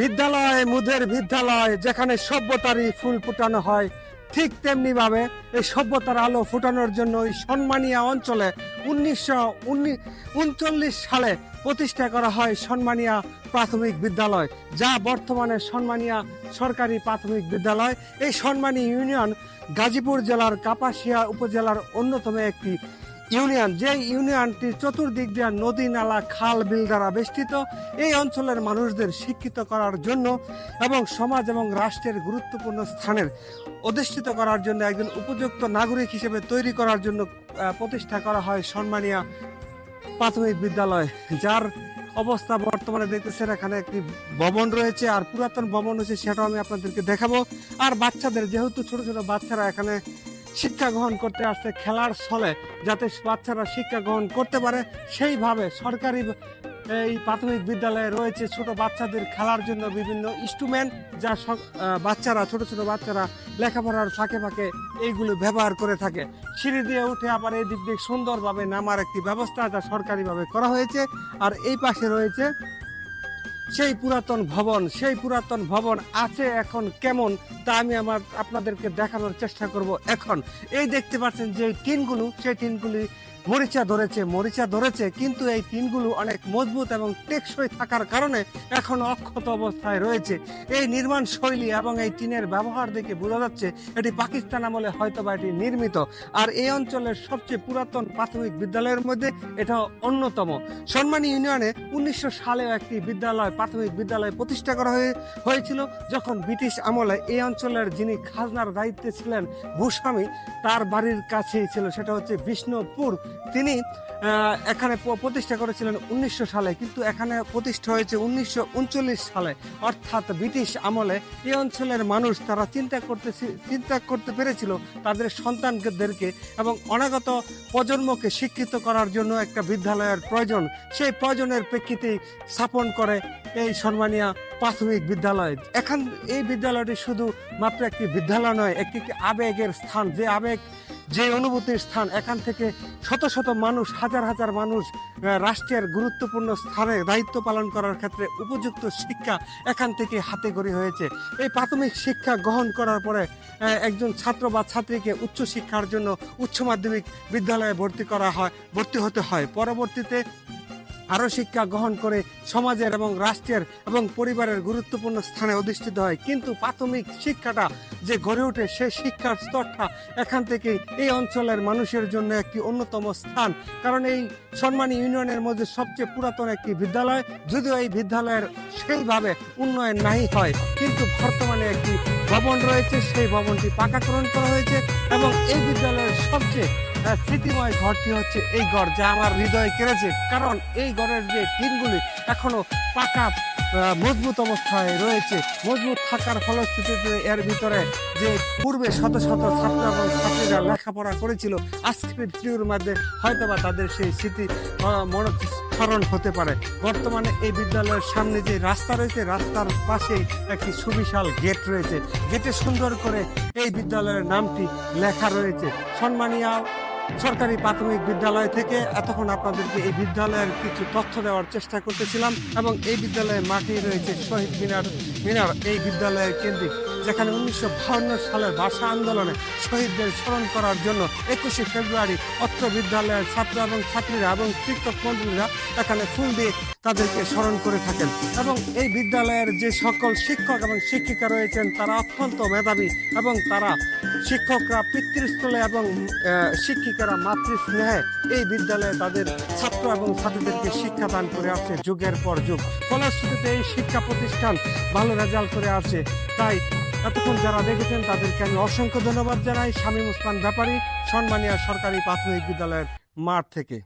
বিদ্যালয়, মুদের বিদ্যালয়, যেখানে সভ্যতারই ফুল ফুটানো হয়, ঠিক তেমনি ভাবে এই সভ্যতার আলো ফুটানোর জন্য এই সম্মানীয় অঞ্চলে উনিশশো উনচল্লিশ সালে প্রতিষ্ঠা করা হয় সম্মানীয় প্রাথমিক বিদ্যালয়, যা বর্তমানে সম্মানীয় সরকারি প্রাথমিক বিদ্যালয়। এই সম্মানী ইউনিয়ন গাজীপুর জেলার কাপাসিয়া উপজেলার অন্যতম একটি ইউনিয়ন, যে ইউনিয়নটি চতুর্দিক দিয়ে নদী, নালা, খাল, বিল দ্বারা বেষ্টিত, এই অঞ্চলের মানুষদের শিক্ষিত করার জন্য এবং সমাজ এবং রাষ্ট্রের গুরুত্বপূর্ণ স্থানের অধিষ্ঠিত করার জন্য একজন উপযুক্ত নাগরিক হিসেবে তৈরি করার জন্য প্রতিষ্ঠা করা হয় সম্মানীয় প্রাথমিক বিদ্যালয়, যার অবস্থা বর্তমানে দেখতেছেন এখানে একটি ভবন রয়েছে আর পুরাতন ভবন রয়েছে সেটাও আমি আপনাদেরকে দেখাবো। আর বাচ্চাদের, যেহেতু ছোট ছোট বাচ্চারা এখানে শিক্ষা গ্রহণ করতে আসছে খেলার ছলে, যাতে বাচ্চারা শিক্ষা গ্রহণ করতে পারে। সেইভাবে সরকারি এই প্রাথমিক বিদ্যালয়ে রয়েছে ছোট বাচ্চাদের খেলার জন্য বিভিন্ন ইনস্ট্রুমেন্ট যা বাচ্চারা, ছোট ছোট বাচ্চারা লেখাপড়ার ফাঁকে ফাঁকে এইগুলো ব্যবহার করে থাকে। সিঁড়ি দিয়ে উঠে আবার এই দিক দিয়ে সুন্দরভাবে নামার একটি ব্যবস্থা যা সরকারিভাবে করা হয়েছে। আর এই পাশে রয়েছে সেই পুরাতন ভবন, সেই পুরাতন ভবন আছে এখন কেমন তা আমি আমার আপনাদেরকে দেখানোর চেষ্টা করব এখন। এই দেখতে পাচ্ছেন যে টিনগুলো, সেই টিনগুলি মরিচা ধরেছে মরিচা ধরেছে, কিন্তু এই টিনগুলো অনেক মজবুত এবং টেকসই থাকার কারণে এখন অক্ষত অবস্থায় রয়েছে। এই নির্মাণ শৈলী এবং এই টিনের ব্যবহার দেখে বোঝা যাচ্ছে এটি পাকিস্তান আমলে হয়তো বা এটি নির্মিত। আর এই অঞ্চলের সবচেয়ে পুরাতন প্রাথমিক বিদ্যালয়ের মধ্যে এটা অন্যতম। সম্মানী ইউনিয়নে উনিশশো সালে একটি বিদ্যালয় প্রাথমিক বিদ্যালয় প্রতিষ্ঠা করা হয়ে হয়েছিল। যখন ব্রিটিশ আমলে এই অঞ্চলের যিনি খাজনার দায়িত্বে ছিলেন ভূস্বামী, তার বাড়ির কাছেই ছিল, সেটা হচ্ছে বিষ্ণুপুর। তিনি এখানে প্রতিষ্ঠা করেছিলেন উনিশশো সালে, কিন্তু এখানে প্রতিষ্ঠা হয়েছে উনিশশো উনচল্লিশ সালে। অর্থাৎ ব্রিটিশ আমলে এই অঞ্চলের মানুষ তারা চিন্তা করতে চিন্তা করতে পেরেছিল তাদের সন্তানদেরকে এবং অনাগত প্রজন্মকে শিক্ষিত করার জন্য একটা বিদ্যালয়ের প্রয়োজন। সেই প্রয়োজনের প্রেক্ষিতেই স্থাপন করে এই সম্মানীয় প্রাথমিক বিদ্যালয়। এখন এই বিদ্যালয়টি শুধু মাত্র একটি বিদ্যালয় নয়, একটি একটি আবেগের স্থান। যে আবেগ, যে অনুভূতির স্থান, এখান থেকে শত শত মানুষ, হাজার হাজার মানুষ রাষ্ট্রের গুরুত্বপূর্ণ স্থানে দায়িত্ব পালন করার ক্ষেত্রে উপযুক্ত শিক্ষা এখান থেকে হাতে গড়ি হয়েছে। এই প্রাথমিক শিক্ষা গ্রহণ করার পরে একজন ছাত্র বা ছাত্রীকে উচ্চ শিক্ষার জন্য উচ্চ মাধ্যমিক বিদ্যালয়ে ভর্তি করা হয়, ভর্তি হতে হয়। পরবর্তীতে আরও শিক্ষা গ্রহণ করে সমাজের এবং রাষ্ট্রের এবং পরিবারের গুরুত্বপূর্ণ স্থানে অধিষ্ঠিত হয়। কিন্তু প্রাথমিক শিক্ষাটা যে গড়ে ওঠে সেই শিক্ষার স্তরটা এখান থেকে এই অঞ্চলের মানুষের জন্য একটি অন্যতম স্থান। কারণ এই সম্মানী ইউনিয়নের মধ্যে সবচেয়ে পুরাতন একটি বিদ্যালয়, যদিও এই বিদ্যালয়ের সেইভাবে উন্নয়ন নাই হয়, কিন্তু বর্তমানে একটি ভবন রয়েছে। সেই ভবনটি পাকাকরণ করা হয়েছে এবং এই বিদ্যালয়ের সবচেয়ে স্মৃতিময় ঘরটি হচ্ছে এই ঘর যা আমার হৃদয় কেড়েছে। কারণ এই ঘরের যে টিনগুলি এখনও পাকা মজবুত অবস্থায় রয়েছে। মজবুত থাকার ফলশ্রুতিতে এর ভিতরে যে পূর্বে শত শত ছাত্র এবং ছাত্রীরা লেখাপড়া করেছিল, আজকের ভিডিওর মধ্যে হয়তোবা তাদের সেই স্মৃতি মনে হতে পারে। বর্তমানে এই বিদ্যালয়ের সামনে যে রাস্তা রয়েছে, রাস্তার পাশেই একটি সুবিশাল গেট রয়েছে। গেটে সুন্দর করে এই বিদ্যালয়ের নামটি লেখা রয়েছে। সম্মানীয় সরকারি প্রাথমিক বিদ্যালয় থেকে এতক্ষণ আপনাদেরকে এই বিদ্যালয়ের কিছু তথ্য দেওয়ার চেষ্টা করতেছিলাম এবং এই বিদ্যালয়ের মাটি রয়েছে শহীদ মিনার মিনার, এই বিদ্যালয়ের কেন্দ্রিক। যেখানে উনিশশো সালের ভাষা আন্দোলনে শহীদদের স্মরণ করার জন্য একুশে ফেব্রুয়ারি অত্র বিদ্যালয়ের ছাত্র এবং ছাত্রীরা এবং শিক্ষক মন্ডলীরা এখানে ফুল দিয়ে তাদেরকে স্মরণ করে থাকেন। এবং এই বিদ্যালয়ের যে সকল শিক্ষক এবং শিক্ষিকা রয়েছেন, তারা অত্যন্ত মেধাবী এবং তারা শিক্ষকরা পিতৃস্থলে এবং শিক্ষিকারা মাতৃস্নেহে এই বিদ্যালয়ে তাদের ছাত্র এবং ছাত্রীদেরকে শিক্ষাদান করে আসছে যুগের পর যুগ। ফলশ্রুতিতে এই শিক্ষা প্রতিষ্ঠান ভালো রেজাল্ট করে আসছে। তাই এতক্ষণ যারা দেখেছেন তাদেরকে আমি অসংখ্য ধন্যবাদ জানাই। শামীম ওসমান ব্যাপারী সম্মানীয় সরকারি প্রাথমিক বিদ্যালয়ের মাঠ থেকে।